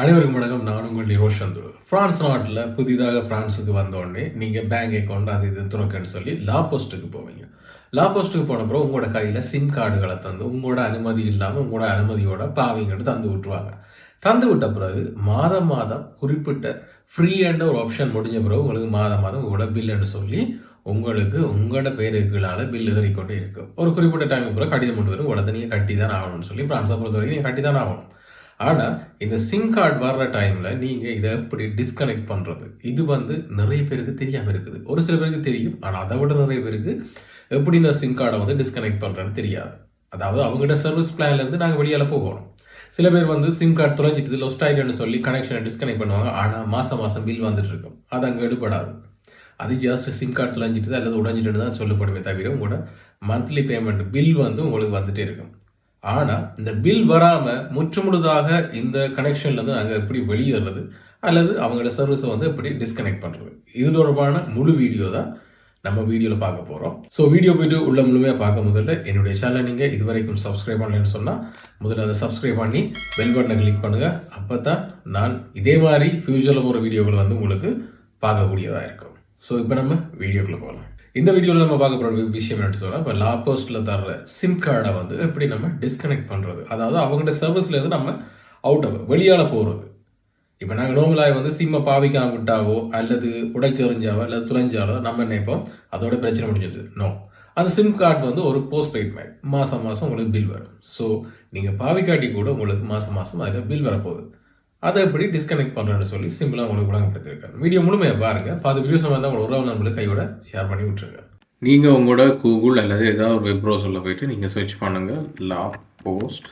அனைவருக்கும் வணக்கம். நான் உங்கள் நிரோஷ் சந்துரு ஃப்ரான்ஸ் நாட்டில் புதிதாக ஃப்ரான்ஸுக்கு வந்தோடனே நீங்கள் பேங்க் அக்கௌண்ட் அது இது துறக்கன்னு சொல்லி லா போஸ்ட்டுக்கு போவீங்க. லா போஸ்ட்டுக்கு போன பிறகு உங்களோட கையில் சிம் கார்டுகளை தந்து உங்களோட அனுமதி இல்லாமல் உங்களோட அனுமதியோட பாவிங்கன்னு தந்து விட்டுருவாங்க. தந்து விட்ட பிறகு மாதம் மாதம் குறிப்பிட்ட ஃப்ரீ என்ற ஒரு ஆப்ஷன் முடிஞ்ச பிறகு உங்களுக்கு மாதம் மாதம் உங்களோட பில்லுன்னு சொல்லி உங்களுக்கு உங்களோட பேருக்குள்ளால பில் ஏறிக்கொண்டே இருக்கும். ஒரு குறிப்பிட்ட டைம் பிறகு கடிதம் கொண்டு வரும். உடனே நீங்கள் கட்டி தான் ஆகணும்னு சொல்லி ஃப்ரான்ஸை பொறுத்த வரைக்கும் நீங்கள் கட்டி தான் ஆகணும். ஆனால் இந்த சிம் கார்டு வர்ற டைமில் நீங்கள் இதை எப்படி டிஸ்கனெக்ட் பண்ணுறது இது வந்து நிறைய பேருக்கு தெரியாமல் இருக்குது. ஒரு சில பேருக்கு தெரியும் ஆனால் அதை விட நிறைய பேருக்கு எப்படி இந்த சிம் கார்டை வந்து டிஸ்கனெக்ட் பண்ணுறேன்னு தெரியாது. அதாவது அவங்ககிட்ட சர்வீஸ் பிளான்லேருந்து நாங்கள் வெளியால் போகணும். சில பேர் வந்து சிம் கார்டு தொலைஞ்சிட்டு லொஸ்ட் ஆகிடுன்னு சொல்லி கனெக்ஷனை டிஸ்கனெக்ட் பண்ணுவாங்க. ஆனால் மாதம் மாதம் பில் வந்துட்டு இருக்கும். அது அங்கே எடுபடாது. அது ஜஸ்ட் சிம் கார்டு தொலைஞ்சிட்டு அல்லது உடஞ்சிட்டு தான் சொல்லப்படுமே தவிர உங்களோட மந்த்லி பேமெண்ட் பில் வந்து உங்களுக்கு வந்துட்டே இருக்கும். ஆனால் இந்த பில் வராமல் முற்றுமுழுதாக இந்த கனெக்ஷன்லேருந்து நாங்கள் எப்படி வெளியேறது அல்லது அவங்களோட சர்வீஸை வந்து எப்படி டிஸ்கனெக்ட் பண்ணுறது இது தொடர்பான முழு வீடியோ தான் நம்ம வீடியோவில் பார்க்க போகிறோம் ஸோ வீடியோ போயிட்டு உள்ள முழுமையாக பார்க்க முதல்ல என்னுடைய சேனலை நீங்கள் இது வரைக்கும் சப்ஸ்கிரைப் பண்ணலன்னு சொன்னால் முதல்ல அதை சப்ஸ்கிரைப் பண்ணி பெல் பட்டனை கிளிக் பண்ணுங்கள் அப்போ தான் நான் இதே மாதிரி ஃப்யூச்சரில் போகிற வீடியோக்கள் வந்து உங்களுக்கு பார்க்கக்கூடியதாக இருக்கும். ஸோ இப்போ நம்ம வீடியோக்குள்ளே போகலாம் இந்த வீடியோவில் நம்ம பார்க்க போகிற விஷயம் என்னன்னு சொன்னால் இப்போ லாபோஸ்ட்டில் தர்ற சிம் கார்டை வந்து எப்படி நம்ம டிஸ்கனெக்ட் பண்ணுறது அதாவது அவங்கள்ட்ட சர்வீஸ்லேருந்து நம்ம அவுட் ஆகும் வெளியால் போகிறது இப்போ நாங்கள் நோமலாக வந்து சிம்மை பாவிக்காம விட்டாவோ அல்லது உடைச்செறிஞ்சாவோ அல்லது துளைஞ்சாலோ நம்ம நினைப்போம்? அதோட பிரச்சனை முடிஞ்சது. நோ அந்த சிம் கார்டு வந்து ஒரு போஸ்ட் பெய்ட் மாதிரி மாதம் மாதம் உங்களுக்கு பில் வரும். ஸோ நீங்கள் பாவிக்காட்டி கூட உங்களுக்கு மாதம் மாதம் அதில் பில் வரப்போகுது. அதை எப்படி டிஸ்கனெக்ட் பண்ணுறேன்னு சொல்லி சிம்பிளாக உங்களுக்கு விளங்கப்படுத்திருக்காரு வீடியோ முழுமையாக பாருங்கள் பார்த்து வீடியோஸ் வந்தால் உங்களோட உறவு நண்பர்களுக்கு கையோட ஷேர் பண்ணி விட்டுருங்க. நீங்கள் உங்களோட கூகுள் அல்லது ஏதாவது ஒரு வெப் ப்ரௌசரில் போயிட்டு நீங்கள் சர்ச் பண்ணுங்கள் லா போஸ்ட்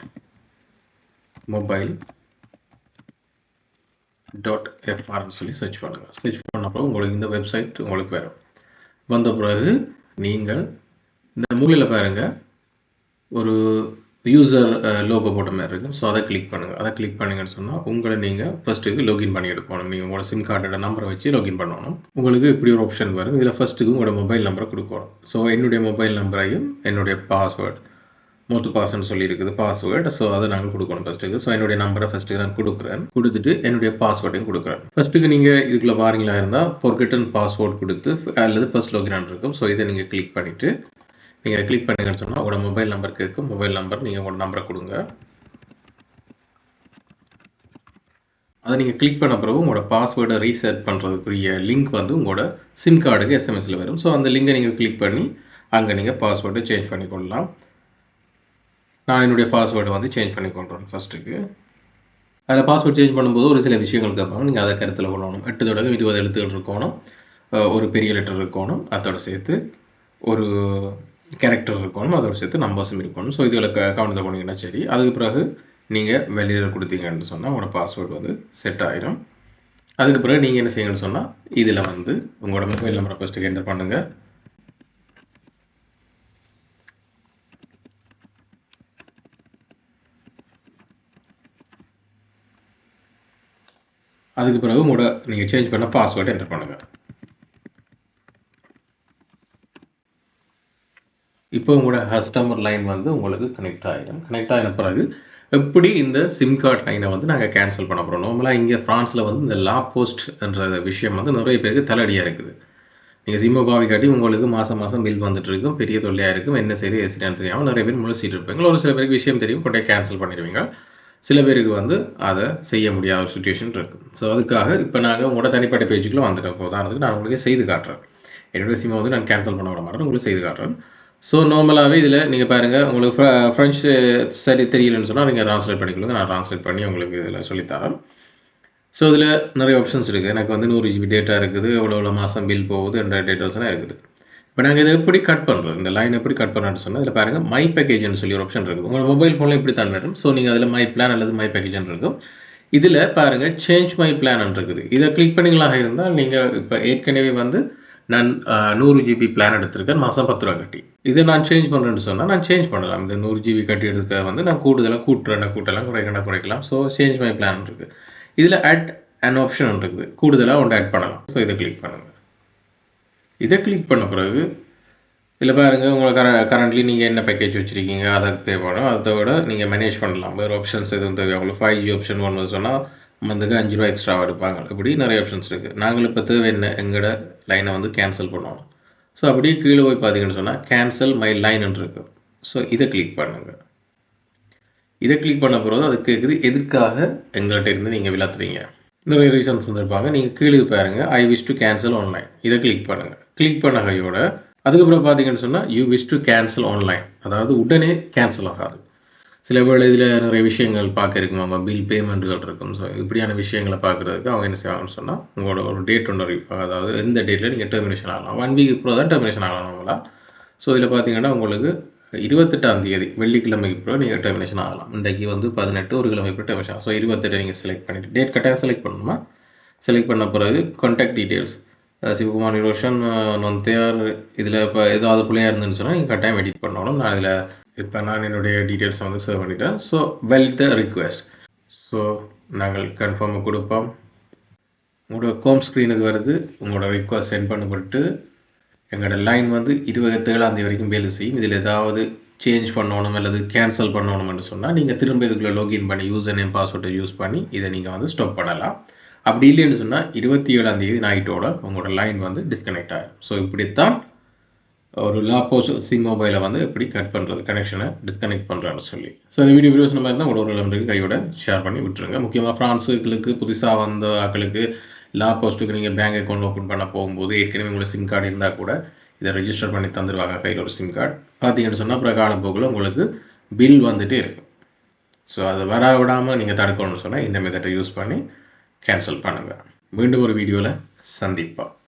மொபைல் டாட் எஃப்ஆர்னு சொல்லி சர்ச் பண்ணுங்கள் சர்ச் பண்ணப்போ உங்களுக்கு இந்த வெப்சைட் உங்களுக்கு வரும். வந்த பிறகு நீங்கள் இந்த மூலையில் பாருங்கள் ஒரு யூசர் லோகோ uh, போட்ட மாதிரி இருக்கும். ஸோ அதை கிளிக் பண்ணுங்கள் அதை கிளிக் பண்ணுங்கன்னு சொன்னால் உங்களை நீங்கள் ஃபஸ்ட்டுக்கு லாகின் பண்ணி எடுக்கணும். நீங்கள் உங்களோட சிம் கார்டோட நம்பரை வச்சு லாகின் பண்ணணும். உங்களுக்கு இப்படி ஒரு ஆப்ஷன் வரும். இதில் ஃபஸ்ட்டுக்கு உங்களோட மொபைல் நம்பரை கொடுக்கணும். ஸோ என்னுடைய மொபைல் நம்பரையும் என்னுடைய பாஸ்வேர்டு மோஸ்ட் பாஸ்ன்னு சொல்லி இருக்குது பாஸ்வேர்டு ஸோ அதை நாங்கள் கொடுக்கணும் ஃபஸ்ட்டுக்கு ஸோ என்னுடைய நம்பரை ஃபஸ்ட்டு நான் கொடுக்குறேன். கொடுத்துட்டு என்னுடைய பாஸ்வேர்டையும் கொடுக்குறேன். ஃபஸ்ட்டுக்கு நீங்கள் இதுக்குள்ளே வாரீங்களா இருந்தால் பொர்கெட்டன் பாஸ்வேர்டு கொடுத்து அல்லது ஃபர்ஸ்ட் லாகின் இருக்கும். ஸோ இதை நீங்கள் கிளிக் பண்ணிவிட்டு நீங்கள் அதை கிளிக் பண்ணுங்கன்னு சொன்னால் உங்களோட மொபைல் நம்பர் கேட்கும் மொபைல் நம்பர் நீங்கள் உங்களோட நம்பரை கொடுங்க. அதை நீங்கள் கிளிக் பண்ண பிறகு உங்களோட பாஸ்வேர்டை ரீசெட் பண்ணுறதுக்குரிய லிங்க் வந்து உங்களோட சிம் கார்டுக்கு எஸ்எம்எஸில் வரும். ஸோ அந்த லிங்கை நீங்கள் கிளிக் பண்ணி அங்கே நீங்கள் பாஸ்வேர்டை சேஞ்ச் பண்ணி கொள்ளலாம். நான் என்னுடைய பாஸ்வேர்டை வந்து சேஞ்ச் பண்ணிக்கொள்கிறேன் ஃபஸ்ட்டுக்கு அதில் பாஸ்வேர்ட் சேஞ்ச் பண்ணும்போது ஒரு சில விஷயங்கள் கேட்பாங்க. நீங்கள் அதை கருத்தில் கொள்ளணும். எட்டு தொடக்கம் இருபது எழுத்துக்கள் இருக்கணும். ஒரு பெரிய லெட்டர் இருக்கணும். அதோட சேர்த்து ஒரு கேரக்டர் இருக்கணும் அதோட சேர்த்து நம்பர்ஸும் இருக்கணும். ஸோ இதில் க கவனத்தில் போனீங்கன்னா சரி. அதுக்கு பிறகு நீங்கள் வெளியில் கொடுத்தீங்கன்னு சொன்னால் உங்களோட பாஸ்வேர்டு வந்து செட் ஆயிரும். அதுக்கு பிறகு நீங்கள் என்ன செய்யுங்கன்னு சொன்னால் இதில் வந்து உங்களோட மொபைல் நம்பரை ஃபஸ்ட்டுக்கு என்டர் பண்ணுங்கள் அதுக்கு பிறகு உங்களோட நீங்கள் சேஞ்ச் பண்ண பாஸ்வேர்டு என்டர் பண்ணுங்கள் இப்போ உங்களோட கஸ்டமர் லைன் வந்து உங்களுக்கு கனெக்ட் ஆகிடும் கனெக்ட் ஆகின பிறகு எப்படி இந்த சிம் கார்டு லைனை வந்து நாங்கள் கேன்சல் பண்ண போகிறோம் நார்மலாக இங்கே ஃப்ரான்ஸில் வந்து இந்த லா போஸ்ட் என்ற விஷயம் வந்து நிறைய பேருக்கு தலையடியாக இருக்குது. நீங்கள் சிம்மை பாவி காட்டி உங்களுக்கு மாதம் மாதம் பில் வந்துட்டு இருக்கும். பெரிய தொல்லையாக இருக்கும். என்ன சரி எசிடென்ட் தெரியாமல் நிறைய பேர் முழுசிட்டு இருப்பீங்க. ஒரு சில பேருக்கு விஷயம் தெரியும். கொண்டே கேன்சல் பண்ணிடுவீங்க. சில பேருக்கு வந்து அதை செய்ய முடியாத சுச்சுவேஷன் இருக்குது ஸோ அதுக்காக இப்போ நாங்கள் உங்களோட தனிப்பட்ட பேஜுக்குள்ளே வந்துட்டோம். உதாரணத்துக்கு நான் உங்களுக்கு செய்து காட்டுறேன். என்னோடய சிம்மை வந்து நான் கேன்சல் பண்ண விட மாட்டேன் உங்களுக்கு செய்து காட்டுறேன். ஸோ நார்மலாகவே இதில் நீங்கள் பாருங்கள் உங்களுக்கு ஃப்ரெஞ்சு சரி தெரியலன்னு சொன்னால் நீங்கள் ட்ரான்ஸ்லேட் பண்ணிக்கொள்ளுங்க. நான் ட்ரான்ஸ்லேட் பண்ணி உங்களுக்கு இதில் சொல்லித்தரேன். ஸோ இதில் நிறைய ஆப்ஷன்ஸ் இருக்குது எனக்கு வந்து நூறு ஜிபி டேட்டா இருக்குது. எவ்வளோ எவ்வளோ மாதம் பில் போகுது என்ற டேட்டாஸ்லாம் இருக்குது. இப்போ நாங்கள் இதை எப்படி கட் பண்ணுறது இந்த லைன் எப்படி கட் பண்ணுறேன்னு சொன்னால் இதில் பாருங்கள் மை பேக்கேஜ்னு சொல்லி ஒரு ஆப்ஷன் இருக்குது உங்களோட மொபைல் ஃபோனில் இப்படி தான் வரும். ஸோ நீங்கள் அதில் மை பிளான் அல்லது மை பேக்கேஜ்னு இருக்கும். இதில் பாருங்கள் சேஞ்ச் மை பிளான் இருக்குது. இதை கிளிக் பண்ணிங்களாக இருந்தால் நீங்கள் இப்போ ஏற்கனவே வந்து நான் நூறு ஜிபி பிளான் எடுத்திருக்கேன் மாதம் பத்து ரூபா கட்டி. இதை நான் சேஞ்ச் பண்ணுறேன்னு சொன்னால் நான் சேஞ்ச் பண்ணலாம். இந்த நூறு ஜிபி கட்டி எடுக்க வந்து நான் கூடுதலாக கூட்டுறேன் கூட்டலாம் குறைக்கணும் குறைக்கலாம். ஸோ சேஞ்ச் மை பிளான் இருக்குது இதில் ஆட் அன் ஆப்ஷன் ஒன்று இருக்குது. கூடுதலாக ஒன்று ஆட் பண்ணலாம். ஸோ இதை கிளிக் பண்ணுங்கள் இதை கிளிக் பண்ண பிறகு இதில் பாருங்கள் உங்களுக்கு கர கரண்ட்லி நீங்கள் என்ன பேக்கேஜ் வச்சுருக்கீங்க அதை பே பண்ணணும் அதை விட நீங்கள் மேனேஜ் பண்ணலாம். வேறு ஆப்ஷன்ஸ் எதுவும் தேவை உங்களுக்கு ஃபைவ் ஜி ஆப்ஷன் ஒன்று சொன்னால் மந்த்துக்கு அஞ்சு ரூபா எக்ஸ்ட்ரா எடுப்பாங்க. இப்படி நிறைய ஆப்ஷன்ஸ் இருக்குது நாங்கள் இப்போ தேவை என்ன எங்களோட லைனை வந்து கேன்சல் பண்ணணும். ஸோ அப்படியே கீழே போய் பார்த்தீங்கன்னு சொன்னால் கேன்சல் மை லைன் இருக்கு ஸோ இதை கிளிக் பண்ணுங்கள் இதை கிளிக் பண்ண பிறகு அது கேட்குது எதுக்காக எங்கள்கிட்ட இருந்து நீங்கள் விளாத்துறீங்க நிறைய ரீசன்ஸ் இருந்திருப்பாங்க. நீங்கள் கீழே பாருங்கள் I wish to cancel online இதை கிளிக் பண்ணுங்கள் கிளிக் பண்ண கையோட அதுக்கப்புறம் பார்த்தீங்கன்னு சொன்னால் you wish to cancel online அதாவது உடனே கேன்சல் ஆகாது. சில வேளை இதில் நிறைய விஷயங்கள் பார்க்க இருக்கும். பில் பேமெண்ட்டுகள் இருக்கும். ஸோ இப்படியான விஷயங்களை பார்க்குறதுக்கு அவங்க என்ன செய்வாங்கன்னு சொன்னால் உங்களோட ஒரு டேட் ஒன்று அறிவிப்பாங்க அதாவது எந்த டேட்டில் நீங்கள் டெர்மினேஷன் ஆகலாம். ஒன் வீக் இப்போ தான் டெர்மினேஷன் ஆகலாம் அவங்களா ஸோ இதில் பார்த்தீங்கன்னா உங்களுக்கு இருபத்தெட்டாம் தேதி வெள்ளிக்கிழமைக்கு பிறகு நீங்கள் டெர்மினேஷன் ஆகலாம். இன்றைக்கு வந்து பதினெட்டு ஒரு கிழமை பிறகு டெர்மினேஷன் ஸோ இருபத்தெட்டு நீங்கள் செலக்ட் பண்ணிவிட்டு டேட் கட்டாயம் செலக்ட் பண்ணணுமா? செலக்ட் பண்ண பிறகு கான்டாக்ட் டீட்டெயில்ஸ் சிவகுமார் ரோஷன் நொந்தையார் இதில் இப்போ ஏதாவது பிள்ளையாக இருந்துன்னு சொன்னால் நீங்கள் கட்டாயம் எடிட் பண்ணணும். நான் இதில் இப்போ நான் என்னுடைய டீட்டெயில்ஸை வந்து சேவ் பண்ணிட்டேன். So well the request so நாங்கள் கன்ஃபார்மாக கொடுப்போம். உங்களோட ஹோம் ஸ்க்ரீனுக்கு வருது. உங்களோட ரிக்வஸ்ட் சென்ட் பண்ணப்பட்டு எங்களோட லைன் வந்து இருபத்தேழாந்தேதி வரைக்கும் வேலை செய்யும். இதில் ஏதாவது சேஞ்ச் பண்ணணும் அல்லது கேன்சல் பண்ணணும்னு சொன்னால் நீங்கள் திரும்ப இதுக்குள்ளே லாகின் பண்ணி யூசர் நேம் பாஸ்வேர்டை யூஸ் பண்ணி இதை நீங்கள் வந்து ஸ்டாப் பண்ணலாம். அப்படி இல்லைன்னு சொன்னால் இருபத்தி ஏழாந்தேதி நைட்டோட உங்களோட லைன் வந்து டிஸ்கனெக்ட் ஆகும் ஸோ இப்படித்தான் ஒரு லாப்போஸ் சிம் மொபைலை வந்து எப்படி கட் பண்ணுறது கனெக்ஷனை டிஸ்கனெக்ட் பண்ணுறான்னு சொல்லி. ஸோ இந்த வீடியோ வீடியோஸ் நம்ம இருந்தால் ஒரு நம்பருக்கு கையோட ஷேர் பண்ணி விட்டுருங்க. முக்கியமாக ஃப்ரான்ஸுகளுக்கு புதுசாக வந்த ஆக்களுக்கு லா போஸ்ட்டுக்கு நீங்கள் பேங்க் அக்கௌண்ட் ஓப்பன் பண்ண போகும்போது ஏற்கனவே உங்களுக்கு சிம் கார்டு இருந்தால் கூட இதை ரெஜிஸ்டர் பண்ணி தந்துடுவாங்க கையில் ஒரு சிம் கார்டு பார்த்தீங்கன்னு சொன்னால் அப்புறம் காலப்போக்கில் உங்களுக்கு பில் வந்துகிட்டே இருக்கும் ஸோ அதை வர விடாமல் நீங்கள் தடுக்கணும்னு சொன்னால் இந்த மெத்தடை யூஸ் பண்ணி கேன்சல் பண்ணுங்கள் மீண்டும் ஒரு வீடியோவில் சந்திப்போம்.